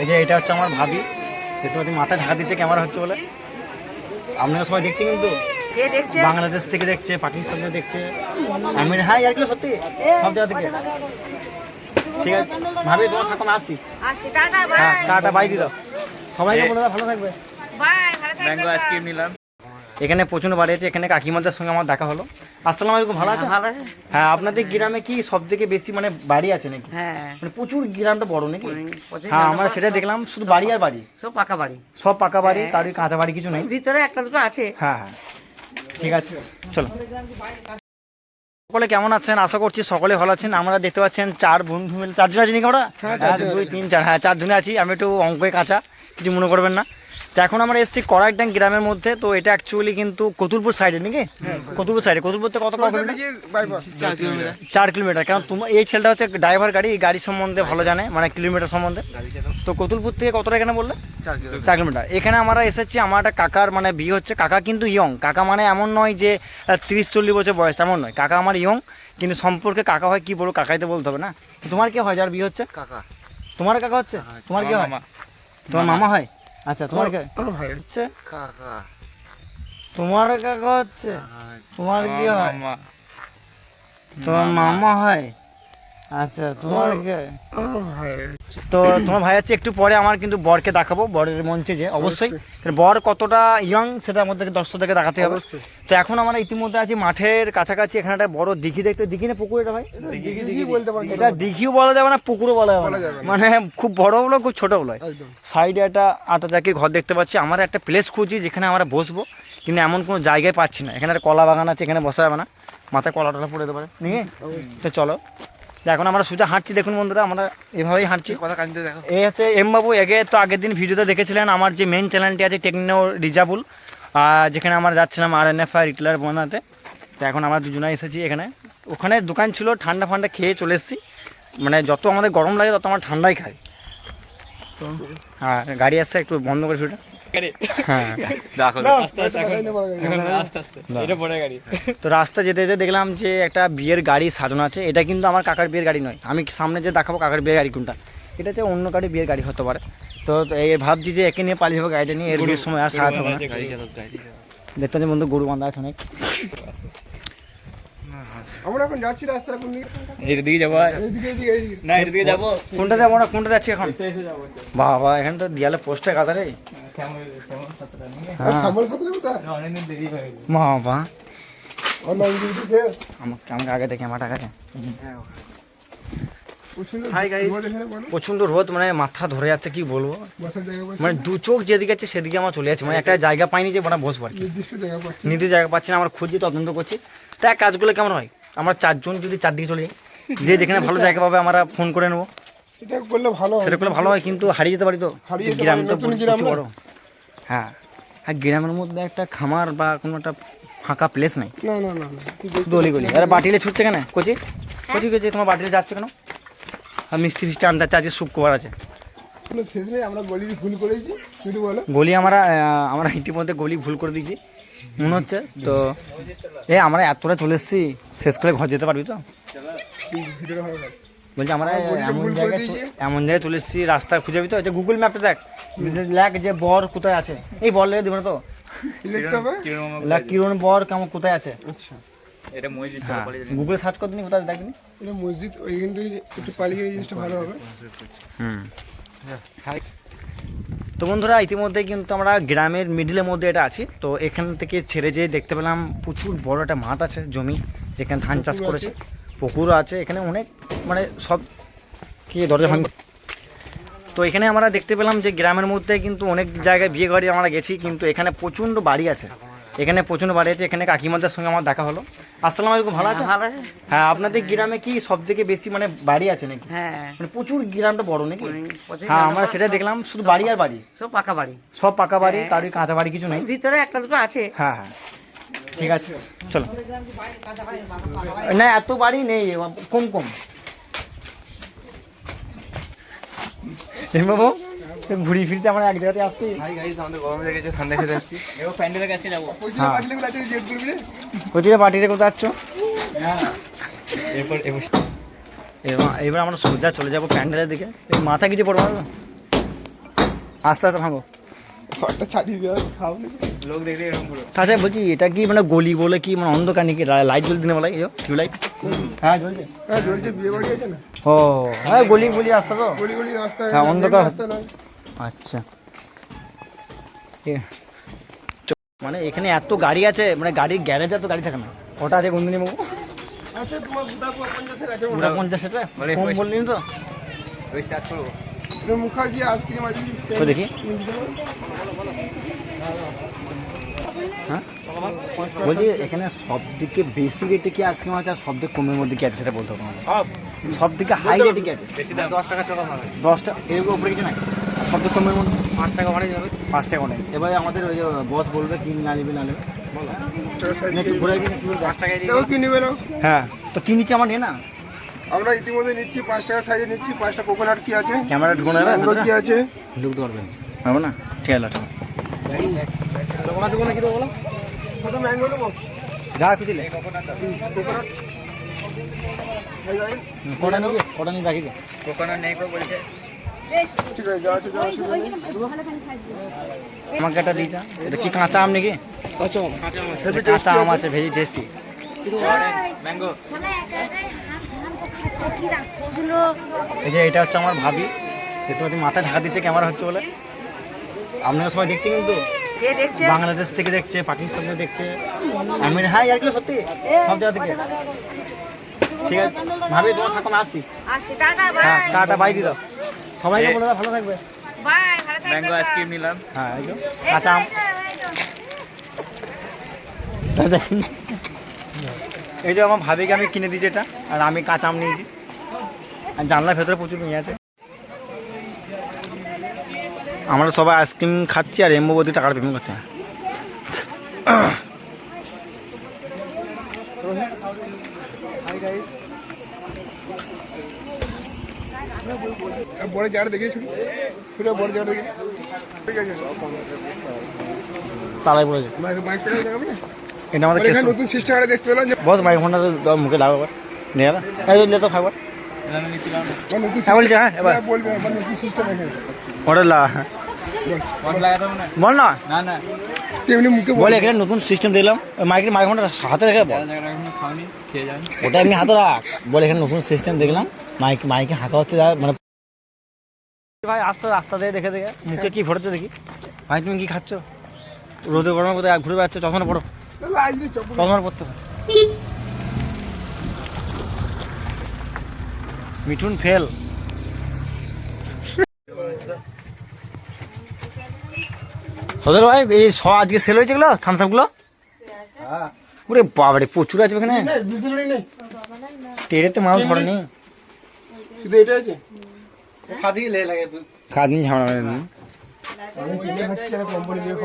এই যে এটা হচ্ছে আমার ভাবি। যেহেতু মাথায় মাথা ঢাকা দিচ্ছে ক্যামেরা হচ্ছে বলে। আপনারা সবাই দেখছি কিন্তু। বাংলাদেশ থেকে দেখছে পাকিস্তান থেকে দেখছে। আমির হ্যাঁ আর কি সত্যি। সব জায়গা থেকে। ঠিক আছে। ভাবি তোমার থাকো না আসছি। আসছি। টাটা বাই হ্যাঁ টাটা বাই দিদাও সবাইকে বলে দাও ভালো থাকবে। বাই আইসক্রিম নিলাম। এখানে প্রচুর বাড়ি আছে এখানে কাকিমাদের সঙ্গে আমার দেখা হলো। আসসালামু আলাইকুম ভালো আছে ভালো আছে। হ্যাঁ আপনাদের গ্রামে কি সব থেকে বেশি মানে বাড়ি আছে নাকি? হ্যাঁ। মানে প্রচুর গ্রামটা বড় নাকি? হ্যাঁ আমরা সেটা দেখলাম শুধু বাড়ি আর বাড়ি। সব পাকা বাড়ি। সব পাকা বাড়ি হ্যাঁ। কাঁচা বাড়ি কিছু নেই। ভিতরে একটা দুটো আছে। হ্যাঁ হ্যাঁ। ঠিক আছে চলো। সকলে কেমন আছেন? আশা করছি সকলে ভালো আছেন। আমরা দেখতে পাচ্ছেন চার বন্ধু মিলে চারজন আছি নাকি আমরা? এক দুই তিন চার। হ্যাঁ চারজনে আছি। আমি একটু অঙ্কে কাঁচা কিছু মনে করবেন না। তো এখন আমরা এসেছি করাকডাং গ্রামের মধ্যে তো এটা অ্যাকচুয়ালি কিন্তু কতুলপুর সাইডে নাকি? কতুলপুর। সাইডে কতুলপুর থেকে কত কিলোমিটার চার কিলোমিটার কারণ তোমার এই ছেলেটা হচ্ছে ড্রাইভার গাড়ি এই গাড়ি সম্বন্ধে ভালো জানে মানে কিলোমিটার সম্বন্ধে। তো কতুলপুর থেকে কতটা এখানে বললে? চার কিলোমিটার এখানে আমরা এসেছি আমার একটা কাকার মানে বিয়ে হচ্ছে। কাকা কিন্তু ইয়ং কাকা মানে এমন নয় যে তিরিশ চল্লিশ বছর বয়স এমন নয়। কাকা আমার ইয়ং কিন্তু সম্পর্কে কাকা হয় কি বলব কাকাইতে বলতে হবে না। তোমার কি হয় যার বিয়ে হচ্ছে? কাকা। তোমার কাকা হচ্ছে? তোমার কি হয়? তোমার মামা। হয়? আচ্ছা তোমার কি? হয়? হচ্ছে? কাকা। তোমার কাকা হচ্ছে? তোমার কি হয়? তোমার মামা। হয়? আচ্ছা তোমার কে? হয়? তো তোমার ভাই আছে একটু পরে আমার কিন্তু বরকে দেখাবো। বরের মঞ্চে যে অবশ্যই। বর কতটা ইয়ং সেটা আমাদেরকে দর্শকদেরকে দেখাতে হবে। তো এখন আমরা ইতিমধ্যে আছি মাঠের কাছাকাছি এখানে একটা বড় দিঘি দেখতে। দিঘি না পুকুর এটা ভাই? এটা দিঘিও বলা যাবে না পুকুরও বলা যাবে না। মানে খুব বড় হলো খুব ছোট হলো সাইডে একটা আটা চাকির ঘর দেখতে পাচ্ছি। আমার একটা প্লেস খুঁজি যেখানে আমরা বসবো কিন্তু এমন কোনো জায়গায় পাচ্ছি না। এখানে একটা কলা বাগান আছে এখানে বসা যাবে না। মাথায় কলা টলা পড়ে যেতে পারে। নিয়ে? তো চলো। তো এখন আমরা সোজা হাঁটছি দেখুন বন্ধুরা আমরা এভাবেই হাঁটছি। কথা কানতে দেখো। এই হচ্ছে এম বাবু এগে তো আগের দিন ভিডিওতে দেখেছিলেন আমার যে মেন চ্যানেলটি আছে টেকনো রিজাবুল যেখানে আমরা যাচ্ছিলাম R N F I retailer বানাতে। তো এখন আমরা দুজনে এসেছি এখানে। ওখানে দোকান ছিল ঠান্ডা ফান্ডা খেয়ে চলে এসেছি। মানে যত আমাদের গরম লাগে তত আমরা ঠান্ডাই খাই। তো হ্যাঁ গাড়ি আসছে একটু বন্ধ করে ভিডিওটা তো রাস্তা যেতে যেতে দেখলাম যে একটা বিয়ের গাড়ি সাজানো আছে। এটা কিন্তু আমার কাকার বিয়ের গাড়ি নয়। আমি সামনে যে দেখাবো কাকার বিয়ের গাড়ি কোনটা। এটা হচ্ছে অন্য গাড়ি বিয়ের গাড়ি হতে পারে। তো এই ভাবছি যে একে নিয়ে পালিয়ে যাব গাড়িটা নিয়ে। এর বিয়ের সময় আর সাজাতে হবে না। দেখতে বন্ধু গরু বান্ধা আছে অনেক। আমরা এখন যাচ্ছি রাস্তার কোন দিকে? এদিকে যাব এইদিকে এইদিকে এইদিকে। না এদিকে যাব। কোনটা যাব কোনটা যাচ্ছি এখন? বাবা এখানে তো দিয়ালে পোস্টার কাদা রে। হয়ে। বাবা। আমাকে আগে দেখে আমার টাকা প্রচণ্ড রোদ মানে মাথা ধরে যাচ্ছে কি বলব? মানে দু চোখ যেদিকে আছে সেদিকে আমার চলে যাচ্ছে। মানে একটা জায়গা পাইনি যে মানে বসবো আর কি। নির্দিষ্ট জায়গা পাচ্ছি জায়গা পাচ্ছি না আমার খুঁজছি তদন্ত করছি। তা কাজগুলো কেমন হয়? আমরা চারজন যদি চারদিকে চলে যাই যে যেখানে ভালো জায়গা পাবে আমরা ফোন করে নেব। এটা করলে ভালো হয়। সেটা করলে ভালো হয় কিন্তু হারিয়ে যেতে পারি তো। গ্রাম। তো বড়। হ্যাঁ। আর গ্রামের মধ্যে একটা খামার বা কোনো একটা ফাঁকা প্লেস নাই। না না না তুই শুধু আরে বাটিলে ছুটছে কেন? কচি? কচি কচি তোমার বাটিলে যাচ্ছে কেন? আর মিষ্টি ফিষ্টি আনতে যাচ্ছে আজকে শুক্রবার আছে। আমরা গলির ভুল করেছি। গলি আমরা আমরা ইতিমধ্যে গলি ভুল করে দিয়েছি। মনে হচ্ছে? তো এ আমরা এতটা চলে এসেছি শেষ করে ঘর যেতে পারবি তো? বলছি আমরা এমন জায়গায় এমন জায়গায় চলে এসেছি রাস্তা খুঁজে যাবি তো? যে গুগল ম্যাপে দেখ লেখ যে বর কোথায় আছে। এই বর লেগে দিবে না তো? লেখ কিরণ বর কেমন কোথায় আছে? আচ্ছা। এটা মসজিদ হ্যাঁ। গুগলে সার্চ করে দিন কোথায় দেখবি। এটা মসজিদ ওইখান থেকে একটু পালিয়ে জিনিসটা ভালো হবে। হুম। তো বন্ধুরা ইতিমধ্যে কিন্তু আমরা গ্রামের মিডিলের মধ্যে এটা আছি। তো এখান থেকে ছেড়ে যেয়ে দেখতে পেলাম প্রচুর বড় একটা মাঠ আছে জমি যেখানে ধান চাষ করেছে। পুকুরও আছে এখানে অনেক মানে সব কি দরজা ভাঙ তো এখানে আমরা দেখতে পেলাম যে গ্রামের মধ্যে কিন্তু অনেক জায়গায় বিয়ে বাড়ি আমরা গেছি কিন্তু এখানে প্রচণ্ড বাড়ি আছে। এখানে প্রচণ্ড বাড়ি আছে এখানে কাকিমাদের সঙ্গে আমার দেখা হলো। আসসালাম আলাইকুম ভালো আছে ভালো আছে। হ্যাঁ আপনাদের গ্রামে কি সব থেকে বেশি মানে বাড়ি আছে নাকি? হ্যাঁ। মানে প্রচুর গ্রামটা বড় নাকি? হ্যাঁ আমরা সেটা দেখলাম শুধু বাড়ি আর বাড়ি? সব পাকা বাড়ি। সব পাকা বাড়ি হ্যাঁ। কারোর কাঁচা বাড়ি কিছু নেই? ভিতরে একটা দুটো আছে। হ্যাঁ হ্যাঁ। ঠিক আছে চলো। না এত বাড়ি নেই কম কম। বাবু ঘুরি ফিরতে আমরা এক জায়গাতে আসছি। হাই গাইস আমাদের গরম লেগেছে ঠান্ডা খেতে যাচ্ছি। এবার প্যান্ডেলের কাছে যাব। হ্যাঁ। কোথায় পার্টিতে কোথায় যাচ্ছ? এরপর এবার এবার এবার আমরা সোজা চলে যাব প্যান্ডেলের দিকে। এই মাথা কিছু পড়ব আস্তে আস্তে ভাঙো আচ্ছা বলছি এটা কি মানে গলি বলে কি মানে অন্ধকার নাকি? লাইট দিনে টিউব লাইট হ্যাঁ জ্বলছে। হ্যাঁ চলছে বিয়ে বাড়ি আছে না? ও হ্যাঁ গলি গলি আসতে তো। গলি গলি রাস্তা হ্যাঁ, অন্ধকার। রাস্তা আচ্ছা। চ- মানে এখানে এত গাড়ি আছে মানে গাড়ির গ্যারেজ এত গাড়ি থাকে না। ওটা আছে গন্দিনী বাবু? আচ্ছা ওই দেখি। হ্যাঁ? বলছি এখানে সব থেকে বেশি রেটে কি আইসক্রিম আছে আর সব থেকে কমের মধ্যে কি আছে সেটা বলতে হবে সব। সব থেকে হাই রেটে কি আছে? দশ টাকা দশটা এর উপরে কিছু নাই? সব থেকে কমের মধ্যে? পাঁচ টাকা ভাড়াই যাবে। পাঁচ টাকা নেই এবারে আমাদের ওই যে বস বলবে কি না নেবে না নেবে বলো। একটু ঘুরে কি পাঁচ টাকায় দিয়ে দেখো কি না হ্যাঁ। তো কি নিচ্ছে আমার নিয়ে না। আমরা ইতিমধ্যে নিচ্ছি পাঁচ টাকা সাইজে নিচ্ছি পাঁচটা কোকোনাট কি আছে? ক্যামেরা ঢুকানো কি আছে? ঢুকতে পারবেন পারব না? ঠিক আছে দোকানে দোকানে কি দেবো বলো? কত ম্যাঙ্গো নেব যা কিছু দিলে কোকোনাট কটা রাখি দে। কোকোনাট নেই বলছে। যা আমাকে এটা কি কাঁচা আম নাকি? কাঁচা আম আছে টেস্টি ম্যাঙ্গো এই যে এটা হচ্ছে আমার ভাবি। পাচ্ছি মাথায় ঢাকা দিচ্ছে ক্যামেরা হচ্ছে বলে। আপনারা সবাই দেখছেন কিন্তু? বাংলাদেশ থেকে দেখছে পাকিস্তান থেকে দেখছে। আমি হ্যাঁ সত্যি? সব জায়গা থেকে। ঠিক আছে। ভাবি তোমার থাকুন আসছি। টাটা হ্যাঁ বাই টাটা বাই দিদাও সবাইকে বলে দাও ভালো থাকবে। বাই ভালো থাকবে ম্যাঙ্গো আইসক্রিম নিলাম। হ্যাঁ এই যে। কাঁচা আম। দেখেন। এই যে আমার ভাবিকে আমি কিনে দিয়েছি এটা আর আমি কাঁচা আম নিয়েছি। আর জানলার ভেতরে প্রচুর নিয়ে আছে। আমরা সবাই আইসক্রিম খাচ্ছি আর এম্বুবতী টাকার পেমেন্ট করছে। বড় জার দেখি ছোট বড় জার দেখি ঠিক আছে। তালাই পড়েছে বাইক বাইক পেলে দেখাবি না? এটা আমাদের আর এখানে কেস। নতুন সিস্টেম একটা দেখতে পেলাম বহুত বাইক ফোনটা মুখে লাগাবো নিয়ে না এই লে তো খাবার নতুন হ্যাঁ হ্যাঁ সিস্টেম লা। না? বল না। না না। তেমনি মুখে বলে। এখানে নতুন সিস্টেম দিলাম মাইকের মাইক ফোনটা হাতে রেখে ওটা এমনি হাতে রাখ। বলে এখানে নতুন সিস্টেম দেখলাম। মাইক মাইকে হাঁকা হচ্ছে মানে ভাই আস্তে রাস্তা দিয়ে দেখে দেখে। মুখে কি ফোটাতে দেখি। ভাই তুমি কি খাচ্ছ? রোদে গরমের কোথায় ঘুরে বেড়াচ্ছ? চশমা পড়ো লাইট দিয়ে চশমা পড়তে মিঠুন ফেল। সদর ভাই এই স আজকে সেল হয়েছে এগুলো? থামস আপগুলো ওরে বাবারে প্রচুর আছে ওখানে। নেই টেরেতে মাল ধরেনি। শুধু এটা আছে? খাদি। আমি কিনে খাচ্ছি কোম্পানি দিয়ে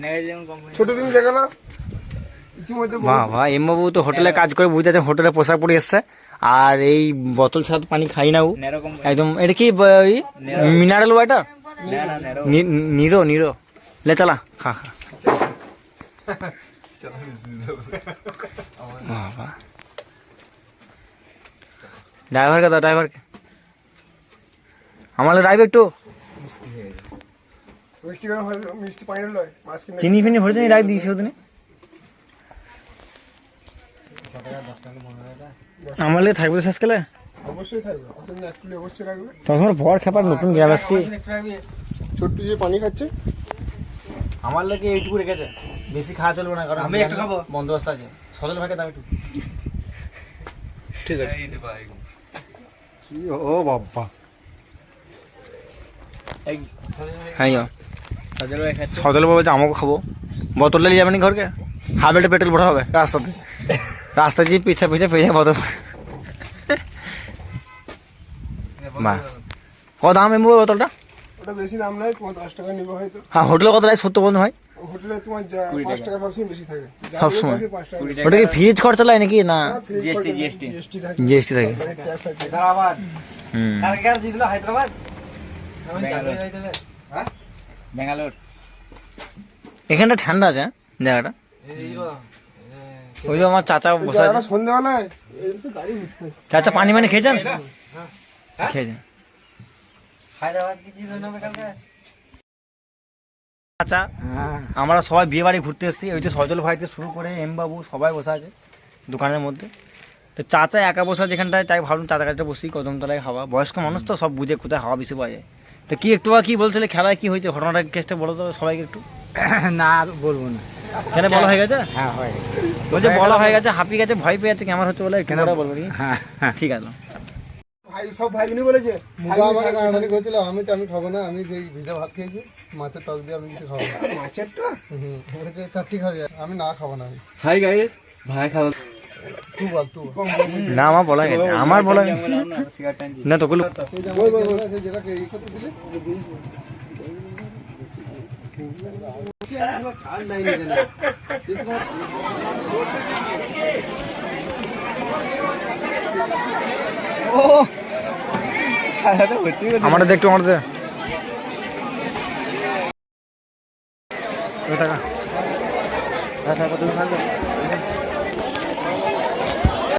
না ছোট তুমি দেখো না? বাহ বাহ এমবাবু তো হোটেলে কাজ করে বুঝতে আছে হোটেলে পোশাক পরে এসছে। আর এই বোতল ছাড়া পানি খাই না ও। একদম এটা কি মিনারেল ওয়াটার? Nero Nero. লে চালা খা খা। ড্রাইভারকে দাও ড্রাইভারকে। আমার ড্রাইভার একটু। হয় চিনি ফিনি ভরে দিন রাখ দিয়েছি ওদিনে। আমার লেগে থাকবে শেষ গেলে অবশ্যই থাকবে অতদিন এক কিলো অবশ্যই রাখবে তখন ভর খেপার নতুন গ্রাম আসছি। ছোট্ট যে পানি খাচ্ছে। আমার লেগে এইটুকু রেখেছে। বেশি খাওয়া চলবে না কারণ আমি একটু খাব। বন্দোবস্ত আছে। সদল ভাগে দাও একটু। ঠিক আছে। কি ও বাবা। হ্যাঁ ভাই বাবা যে আমাকে খাব। বোতলটা নিয়ে যাবেন ঘরকে? হাবেলটা পেট্রোল ভরা হবে রাস্তাতে। রাস্তা দিয়ে পিছা পিছা পেয়ে বোতল। বাহ কত দাম এমবো বোতলটা? ওটা বেশি দাম নয় দশ টাকা নিবে হয়তো। হ্যাঁ হোটেলে কত লাগে সত্য বন্ধ হয়? হোটেলে তোমার পাঁচ টাকা। সবসময় বেশি থাকে। সবসময়। বলবে পাঁচ টাকা। কুড়ি ওটা কি ফ্রিজ খরচা লাগে নাকি? না। জিএসটি থাকে। জিএসটি থাকে হুম। ব্যাঙ্গালোর। এখানটা ঠান্ডা আছে হ্যাঁ, জায়গাটা। ওই যে আমার চাচা বসে আছে। সন্ধ্যাবেলায়। এই তো গাড়ি মিস করে। চাচা পানি মানে খেয়েছেন খেয়েছেন আচ্ছা আমরা সবাই বিয়ে বাড়ি ঘুরতে এসেছি। ওই যে সজল ভাই থেকে শুরু করে এম বাবু সবাই বসে আছে দোকানের মধ্যে। তো চাচা একা বসা যেখানটায় তাই ভাবলাম চাচা কাছে বসি কদমতলায় হাওয়া। বয়স্ক মানুষ তো সব বুঝে কোথায় হাওয়া বেশি পাওয়া যায়। তো কি একটু কি বলছিলে খেলায় কি হয়েছে ঘটনাটা কেসটা বলো তো সবাইকে একটু না আর বলব না কেন বলা হয়ে গেছে হ্যাঁ হয় বলছে বলা হয়ে গেছে হাঁপি গেছে ভয় পেয়ে যাচ্ছে কেমন হচ্ছে বলে কেন বলব হ্যাঁ হ্যাঁ ঠিক আছে ভাই সব ভাই বোনই বলেছে মুগা আমাকে কাটাকাটি করেছিল আমি তো আমি খাব না আমি সেই ভিজা ভাত খেয়েছি মাছের টক দিয়ে আমি কিছু খাব না মাছের তো হুম, চারটি খাবি আমি না খাব না হাই গাইস ভাই খাওয়া। না আমার বলা গেছে আমার বলা না তো গুলো তুই যে আমাকে বলল না,